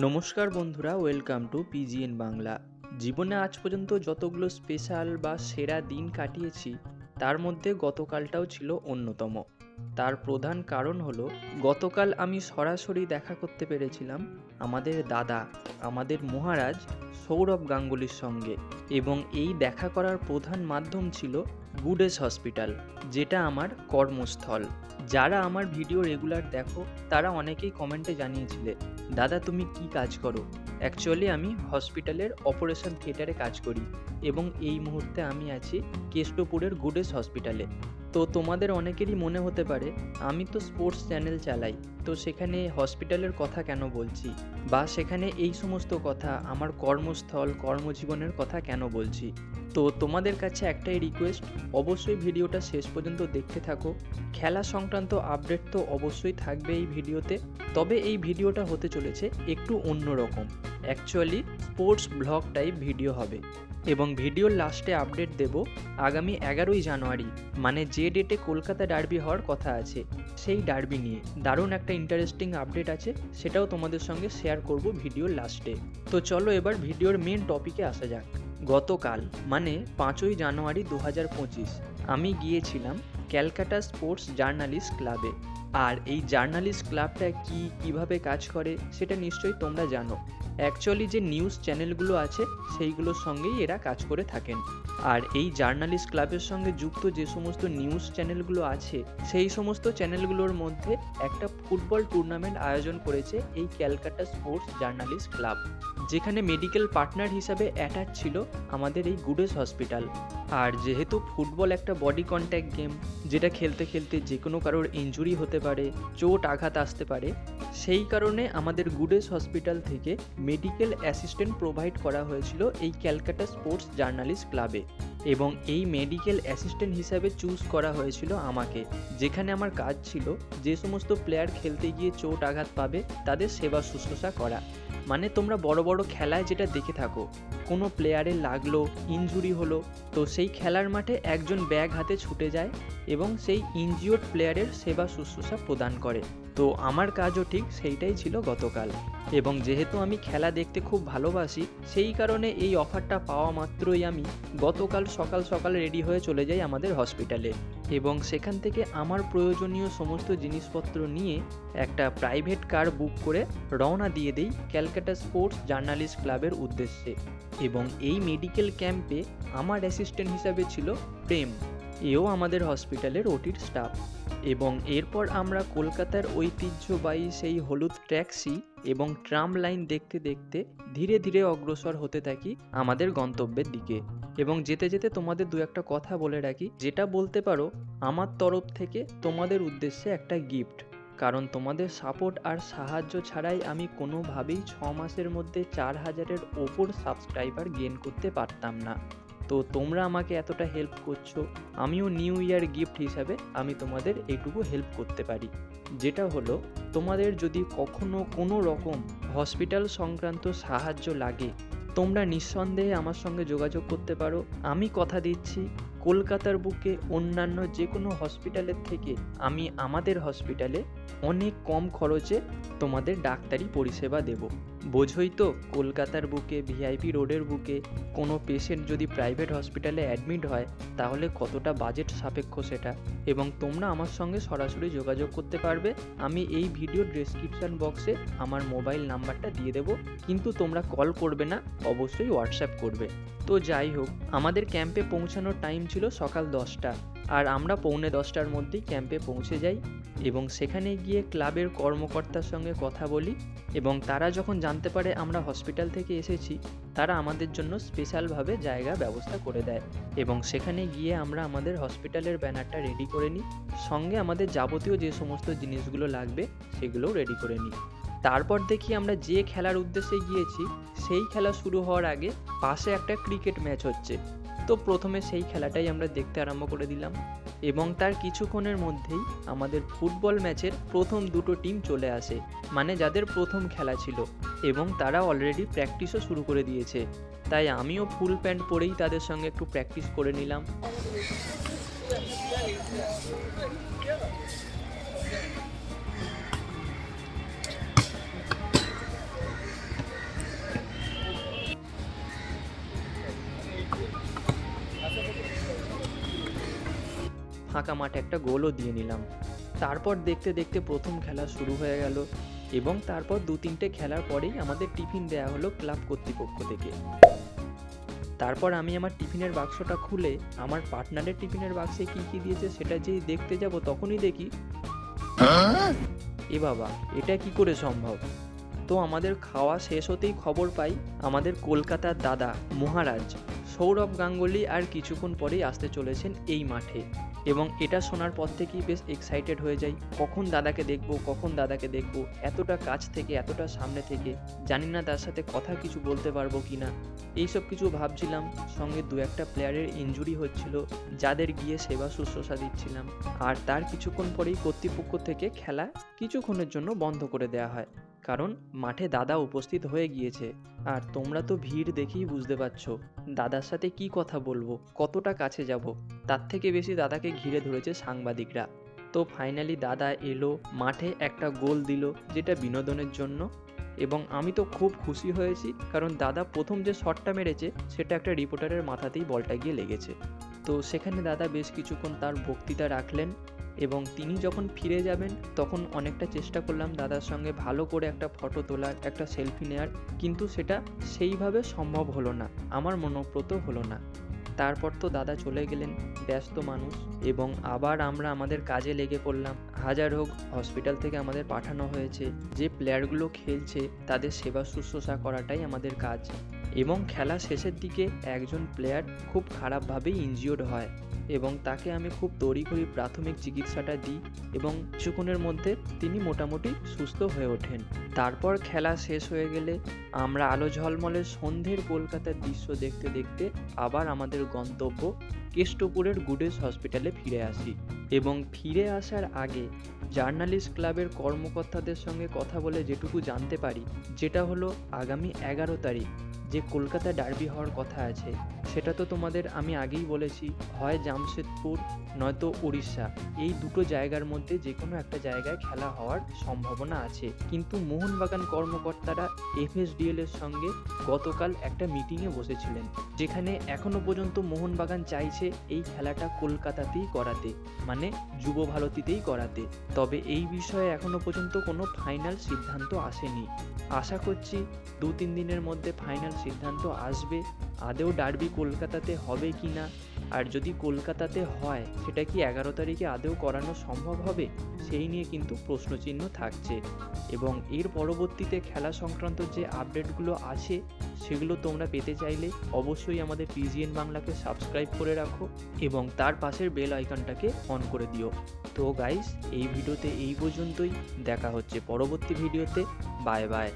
নমস্কার বন্ধুরা, welcome to পিজিএন Bangla. জীবনে আজ পর্যন্ত যতগুলো স্পেশাল বা সেরা দিন কাটিয়েছি, তার মধ্যে গতকালটাও ছিল অন্যতম। তার প্রধান কারণ হলো, গতকাল আমি সরাসরি দেখা করতে পেরেছিলাম আমাদের দাদা, আমাদের মহারাজ সৌরভ গাঙ্গুলির সঙ্গে এবং এই দেখা করার প্রধান মাধ্যম ছিল গুডেস হসপিটাল, যেটা আমার কর্মস্থল। যারা আমার ভিডিও রেগুলার দেখো, তারা অনেকেই কমেন্টে জানিয়েছিলে, দাদা, তুমি কি কাজ করো? অ্যাকচুয়ালি আমি হসপিটালের অপারেশন থিয়েটারে কাজ করি এবং এই মুহূর্তে আমি আছি কেষ্টপুরের গুডেস হসপিটালে। তো তোমাদের অনেকেরই মনে হতে পারে, আমি তো স্পোর্টস চ্যানেল চালাই, তো সেখানে হসপিটালের কথা কেন বলছি? বা সেখানে এই সমস্ত কথা, আমার কর্মস্থল, কর্মজীবনের কথা কেন বলছি? তো তোমাদের কাছে একটাই রিকোয়েস্ট অবশ্যই ভিডিওটা শেষ পর্যন্ত দেখতে থাকো। খেলা সংক্রান্ত আপডেট তো অবশ্যই থাকবে এই ভিডিওতে, তবে এই ভিডিওটা হতে চলেছে একটু অন্যরকম actually sports blog type video হবে। এবং ভিডিওর লাস্টে আপডেট দেব আগামী এগারোই জানুয়ারি মানে যে ডেটে কলকাতা ডার্বি হওয়ার কথা আছে, সেই ডার্বি নিয়ে। দারুণ একটা ইন্টারেস্টিং আপডেট আছে, সেটাও তোমাদের সঙ্গে শেয়ার করব ভিডিওর লাস্টে তো চলো এবার ভিডিওর মেন টপিকে আসা যাক। গতকাল মানে পাঁচই জানুয়ারি দু হাজার পঁচিশ, আমি গিয়েছিলাম ক্যালকাটা স্পোর্টস জার্নালিস্ট ক্লাবে আর এই জার্নালিস্ট ক্লাবটা কি কীভাবে কাজ করে সেটা নিশ্চয়ই তোমরা জানো। অ্যাকচুয়ালি যে নিউজ চ্যানেলগুলো আছে, সেইগুলোর সঙ্গেই এরা কাজ করে থাকেন। আর এই জার্নালিস্ট ক্লাবের সঙ্গে যুক্ত যে সমস্ত নিউজ চ্যানেলগুলো আছে, সেই সমস্ত চ্যানেলগুলোর মধ্যে একটা ফুটবল টুর্নামেন্ট আয়োজন করেছে এই ক্যালকাটা স্পোর্টস জার্নালিস্ট ক্লাব। যেখানে মেডিকেল পার্টনার হিসাবে অ্যাটাচ ছিল আমাদের এই গুডেস হসপিটাল আর যেহেতু ফুটবল একটা বডি কন্ট্যাক্ট গেম যেটা খেলতে খেলতে যে কোনো কারোর ইনজুরি হতে পারে, চোট, আঘাত আসতে পারে, সেই কারণে আমাদের গুডেস হসপিটাল থেকে মেডিকেল অ্যাসিস্ট্যান্ট প্রোভাইড করা হয়েছিল এই ক্যালকাটা স্পোর্টস জার্নালিস্ট ক্লাবে এবং এই মেডিকেল অ্যাসিস্ট্যান্ট হিসাবে চুজ করা হয়েছিল আমাকে, যেখানে আমার কাজ ছিল যে সমস্ত প্লেয়ার খেলতে গিয়ে চোট, আঘাত পাবে, তাদের সেবা শুশ্রূষা করা। মানে তোমরা বড় বড় খেলায় যেটা দেখে থাকো। কোনো প্লেয়ারের লাগল ইনজুরি হলো, তো সেই খেলার মাঠে একজন ব্যাগ হাতে ছুটে যায় এবং সেই ইনজিওর্ড প্লেয়ারের সেবা শুশ্রূষা প্রদান করে। তো আমার কাজও ঠিক সেইটাই ছিল গতকাল। এবং যেহেতু আমি খেলা দেখতে খুব ভালোবাসি, সেই কারণে এই অফারটা পাওয়া মাত্রই আমি গতকাল সকাল সকাল রেডি হয়ে চলে যাই আমাদের হসপিটালে। এবং সেখান থেকে আমার প্রয়োজনীয় সমস্ত জিনিসপত্র নিয়ে একটা প্রাইভেট কার বুক করে রওনা দিয়ে দেই ক্যালকাটা স্পোর্টস জার্নালিস্ট ক্লাবের উদ্দেশ্যে। এবং এই মেডিকেল ক্যাম্পে আমার অ্যাসিস্ট্যান্ট হিসাবে ছিল প্রেম। এও আমাদের হসপিটালের ওটির স্টাফ। এবং এরপর আমরা কলকাতার ঐতিহ্যবাহী সেই হলুদ ট্যাক্সি এবং ট্রাম লাইন দেখতে দেখতে ধীরে ধীরে অগ্রসর হতে থাকি আমাদের গন্তব্যের দিকে। এবং যেতে যেতে তোমাদের দু একটা কথা বলে রাখি, যেটা বলতে পারো, আমার তরফ থেকে তোমাদের উদ্দেশ্যে একটা গিফট কারণ তোমাদের সাপোর্ট আর সাহায্য ছাড়াই আমি কোনোভাবেই ছ মাসের মধ্যে চার হাজারের ওপর সাবস্ক্রাইবার গেন করতে পারতাম না। তো তোমরা আমাকে এতটা হেল্প করছ, আমিও নিউ ইয়ার গিফট হিসাবে আমি তোমাদের এইটুকু হেল্প করতে পারি। যেটা হলো, তোমাদের যদি কখনো কোনো রকম হসপিটাল সংক্রান্ত সাহায্য লাগে, তোমরা নিঃসন্দেহে আমার সঙ্গে যোগাযোগ করতে পারো। আমি কথা দিচ্ছি, কলকাতার বুকে অন্যান্য যে কোনো হসপিটালের থেকে আমি আমাদের হসপিটালে অনেক কম খরচে তোমাদের ডাক্তারি পরিষেবা দেব। বোঝই তো কলকাতার বুকে ভিআইপি রোডের বুকে কোনো পেশেন্ট যদি প্রাইভেট হসপিটালে অ্যাডমিট হয়, তাহলে কতটা বাজেট সাপেক্ষ সেটা? এবং তোমরা আমার সঙ্গে সরাসরি যোগাযোগ করতে পারবে। আমি এই ভিডিও ডেসক্রিপশন বক্সে আমার মোবাইল নাম্বারটা দিয়ে দেবো। কিন্তু তোমরা কল করবে না, অবশ্যই হোয়াটসঅ্যাপ করবে। তো যাই হোক, আমাদের ক্যাম্পে পৌঁছানোর টাইম ছিল সকাল দশটা। আর আমরা পৌনে দশটার মধ্যেই ক্যাম্পে পৌঁছে যাই এবং সেখানে গিয়ে ক্লাবের কর্মকর্তার সঙ্গে কথা বলি এবং তারা যখন জানতে পারে আমরা হসপিটাল থেকে এসেছি, তারা আমাদের জন্য স্পেশালভাবে জায়গা ব্যবস্থা করে দেয় এবং সেখানে গিয়ে আমরা আমাদের হসপিটালের ব্যানারটা রেডি করে নিই, সঙ্গে আমাদের যাবতীয় যে সমস্ত জিনিসগুলো লাগবে সেগুলোও রেডি করে নিই। তারপর দেখি আমরা যে খেলার উদ্দেশ্যে গিয়েছি, সেই খেলা শুরু হওয়ার আগে পাশে একটা ক্রিকেট ম্যাচ হচ্ছে। তো প্রথমে সেই খেলাটাই আমরা দেখতে আরম্ভ করে দিলাম এবং তার কিছুক্ষণের মধ্যেই আমাদের ফুটবল ম্যাচের প্রথম দুটো টিম চলে আসে মানে যাদের প্রথম খেলা ছিল এবং তারা অলরেডি প্র্যাকটিসও শুরু করে দিয়েছে। তাই আমিও ফুল প্যান্ট পরেই তাদের সঙ্গে একটু প্র্যাকটিস করে নিলাম। ফাঁকা মাঠে একটা গোলও দিয়ে নিলাম। তারপর দেখতে দেখতে প্রথম খেলা শুরু হয়ে গেল এবং তারপর দু তিনটে খেলার পরেই আমাদের টিফিন দেয়া হলো ক্লাব কর্তৃপক্ষ থেকে। তারপর আমি আমার টিফিনের বাক্সটা খুলে আমার পার্টনারের টিফিনের বাক্সে কি কি দিয়েছে সেটা যেই দেখতে যাব তখনই দেখি, এ বাবা, এটা কি করে সম্ভব? তো আমাদের খাওয়া শেষ হতেই খবর পাই আমাদের কলকাতার দাদা মহারাজ সৌরভ গাঙ্গুলি আর কিছুক্ষণ পরেই আসতে চলেছেন এই মাঠে। এবং এটা শোনার পর থেকেই বেশ এক্সাইটেড হয়ে যাই। কখন দাদাকে দেখব, কখন দাদাকে দেখব, এতটা কাছ থেকে, এতটা সামনে থেকে, জানি না তার সাথে কথা কিছু বলতে পারব কি না এইসব কিছু ভাবছিলাম, সঙ্গে দু একটা প্লেয়ারের ইনজুরি হচ্ছিল, যাদের গিয়ে সেবা শুশ্রূষা দিচ্ছিলাম। আর তার কিছুক্ষণ পরেই কর্তৃপক্ষ থেকে খেলা কিছুক্ষণের জন্য বন্ধ করে দেওয়া হয়। কারণ মাঠে দাদা উপস্থিত হয়ে গিয়েছে। আর তোমরা তো ভিড় দেখেই বুঝতে পারছ, দাদার সাথে কি কথা বলব, কতটা কাছে যাব। তার থেকে বেশি দাদাকে ঘিরে ধরেছে সাংবাদিকরা। তো ফাইনালি দাদা এলো, মাঠে একটা গোল দিল, যেটা বিনোদনের জন্য। এবং আমি তো খুব খুশি হয়েছি, কারণ দাদা প্রথম যে শটটা মেরেছে, সেটা একটা রিপোর্টারের মাথাতেই বলটা গিয়ে লেগেছে। তো সেখানে দাদা বেশ কিছুক্ষণ তার বক্তৃতা রাখলেন এবং তিনি যখন ফিরে যাবেন, তখন অনেকটা চেষ্টা করলাম দাদার সঙ্গে ভালো করে একটা ফটো তোলার, একটা সেলফি নেওয়ার কিন্তু সেটা সেইভাবে সম্ভব হলো না। আমার মনোপ্রত হলো না। তারপর তো দাদা চলে গেলেন, ব্যস্ত মানুষ। এবং আবার আমরা আমাদের কাজে লেগে পড়লাম। হাজার হোক হসপিটাল থেকে আমাদের পাঠানো হয়েছে। যে প্লেয়ারগুলো খেলছে, তাদের সেবা শুশ্রূষা করাটাই আমাদের কাজ। এবং খেলা শেষের দিকে একজন প্লেয়ার খুব খারাপভাবেই ইনজিওর্ড হয়। এবং তাকে আমি খুব তড়িঘড়ি প্রাথমিক চিকিৎসাটা দিই এবং কিছুক্ষণের মধ্যে তিনি মোটামুটি সুস্থ হয়ে ওঠেন। তারপর খেলা শেষ হয়ে গেলে আমরা আলো ঝলমলে সন্ধ্যের কলকাতার দৃশ্য দেখতে দেখতে আবার আমাদের গন্তব্য কেষ্টপুরের গুডেস হসপিটালে ফিরে আসি এবং ফিরে আসার আগে জার্নালিস্ট ক্লাবের কর্মকর্তাদের সঙ্গে কথা বলে যেটুকু জানতে পারি, যেটা হলো আগামী এগারো তারিখ। যে কলকাতা ডার্বি হওয়ার কথা আছে, সেটা তো তোমাদের আমি আগেই বলেছি, হয় জামশেদপুর নয়তো উড়িষ্যা এই দুটো জায়গার মধ্যে যে কোনো একটা জায়গায় খেলা হওয়ার সম্ভাবনা আছে। কিন্তু মোহনবাগান কর্মকর্তারা এফএসডিএল এর সঙ্গে গতকাল একটা মিটিংয়ে বসেছিলেন, যেখানে এখনও পর্যন্ত মোহনবাগান চাইছে এই খেলাটা কলকাতাতেই করাতে মানে যুব ভারতীতেই করাতে। তবে এই বিষয়ে এখনও পর্যন্ত কোনো ফাইনাল সিদ্ধান্ত আসেনি। আশা করছি দু তিন দিনের মধ্যে ফাইনাল সিদ্ধান্ত আসবে? আদেও ডার্বি কলকাতাতে হবে কি না? আর যদি কলকাতাতে হয়, সেটা কি এগারো তারিখে আদেও করানো সম্ভব হবে? সেই নিয়ে কিন্তু প্রশ্নচিহ্ন থাকছে। এবং এর পরবর্তীতে খেলা সংক্রান্ত যে আপডেটগুলো আছে, সেগুলো তোমরা পেতে চাইলে অবশ্যই আমাদের পিজিএন বাংলাকে সাবস্ক্রাইব করে রাখো এবং তার পাশের বেল আইকনটাকে অন করে দিও। তো গাইস, এই ভিডিওতে এই পর্যন্তই। দেখা হচ্ছে পরবর্তী ভিডিওতে। Bye bye.